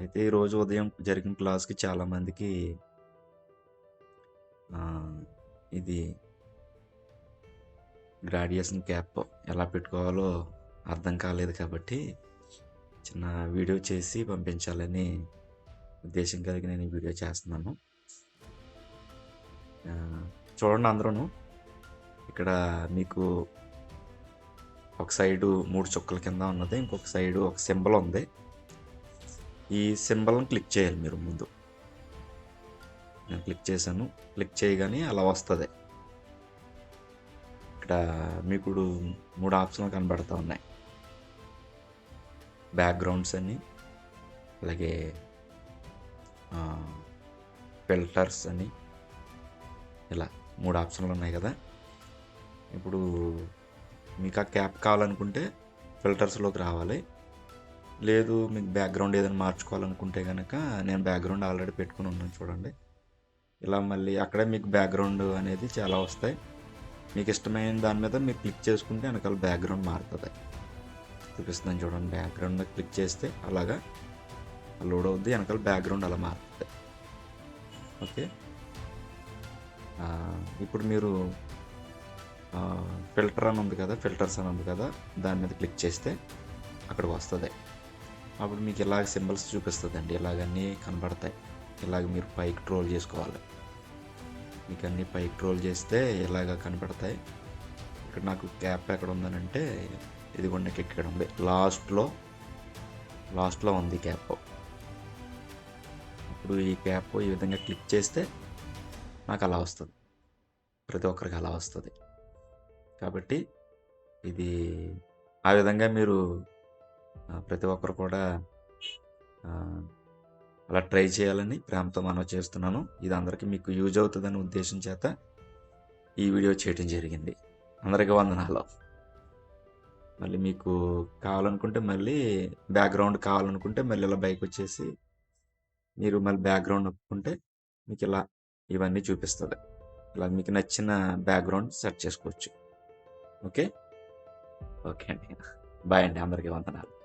అయితే ఈరోజు ఉదయం జరిగిన క్లాస్‌కి చాలామందికి ఇది గ్రాడ్యుయేషన్ క్యాప్ ఎలా పెట్టుకోవాలో అర్థం కాలేదు కాబట్టి, చిన్న వీడియో చేసి పంపించాలని ఉద్దేశం కలిగి నేను ఈ వీడియో చేస్తున్నాను. చూడండి అందరూ ఇక్కడ మీకు ఒక సైడు మూడు చుక్కల కింద ఉన్నది. ఇంకొక సైడు ఒక సింబల్ ఉంది. ఈ సింబల్‌ని క్లిక్ చేయాలి మీరు ముందు. నేను క్లిక్ చేశాను. క్లిక్ చేయగానే అలా వస్తుంది ఇక్కడ మీకు మూడు ఆప్షన్‌లు కనబడతా ఉన్నాయి. బ్యాక్‌గ్రౌండ్స్ అని, అలాగే ఫిల్టర్స్ అని ఇలా మూడు ఆప్షన్‌లు ఉన్నాయి కదా! ఇప్పుడు మీకు ఆ క్యాప్ కావాలనుకుంటే ఫిల్టర్స్‌లోకి రావాలి. లేదు మీకు బ్యాక్‌గ్రౌండ్ ఏదైనా మార్చుకోవాలనుకుంటే కనుక నేను బ్యాక్‌గ్రౌండ్ ఆల్రెడీ పెట్టుకుని ఉన్నాను చూడండి. ఇలా మళ్ళీ అక్కడే మీకు బ్యాక్‌గ్రౌండ్ అనేది చాలా వస్తాయి. మీకు ఇష్టమైన దాని మీద మీరు క్లిక్ చేసుకుంటే వెనకాల బ్యాక్‌గ్రౌండ్ మారుతుంది చూపిస్తున్నాను చూడండి. బ్యాక్‌గ్రౌండ్ మీద క్లిక్ చేస్తే అలాగా లోడ్ అవుద్ది. వెనకాల బ్యాక్‌గ్రౌండ్ అలా మారుతుంది ఓకే. ఇప్పుడు మీరు ఫిల్టర్ అని ఉంది కదా! ఫిల్టర్స్ అని ఉంది కదా! దాని మీద క్లిక్ చేస్తే అక్కడికి వస్తుంది అప్పుడు మీకు ఇలాగ సింబల్స్ చూపిస్తుందండి ఇలాగ అన్నీ కనబడతాయి. ఇలాగ మీరు పైకి ట్రోల్ చేసుకోవాలి. మీకు అన్నీ పైకి ట్రోల్ చేస్తే ఇలాగ కనపడతాయి. ఇక్కడ నాకు క్యాప్ ఎక్కడ ఉందనంటే ఇది ఇదిగోండి ఇక్కడ ఉంది. లాస్ట్‌లో లాస్ట్‌లో ఉంది క్యాప్. ఇప్పుడు ఈ క్యాప్ ఈ విధంగా క్లిక్ చేస్తే నాకు అలా వస్తుంది ప్రతి ఒక్కరికి అలా వస్తుంది కాబట్టి ఇది ఆ విధంగా మీరు ప్రతి ఒక్కరు కూడా అలా ట్రై చేయాలని ప్రేమతో మనవి చేస్తున్నాను. ఇది అందరికీ మీకు యూజ్ అవుతుందనే ఉద్దేశం చేత ఈ వీడియో చేయటం జరిగింది. అందరికీ వందనాలు. మళ్ళీ మీకు కావాలనుకుంటే మళ్ళీ బ్యాక్‌గ్రౌండ్ కావాలనుకుంటే మళ్ళీ ఇలా బైక్ వచ్చేసి మీరు మళ్ళీ బ్యాక్‌గ్రౌండ్ ఒప్పుకుంటే మీకు ఇలా ఇవన్నీ చూపిస్తుంది ఇలా మీకు నచ్చిన బ్యాక్‌గ్రౌండ్ సెట్ చేసుకోవచ్చు. ఓకే. ఓకే అండి. బాయ్ అండి. అందరికీ వందనాలు.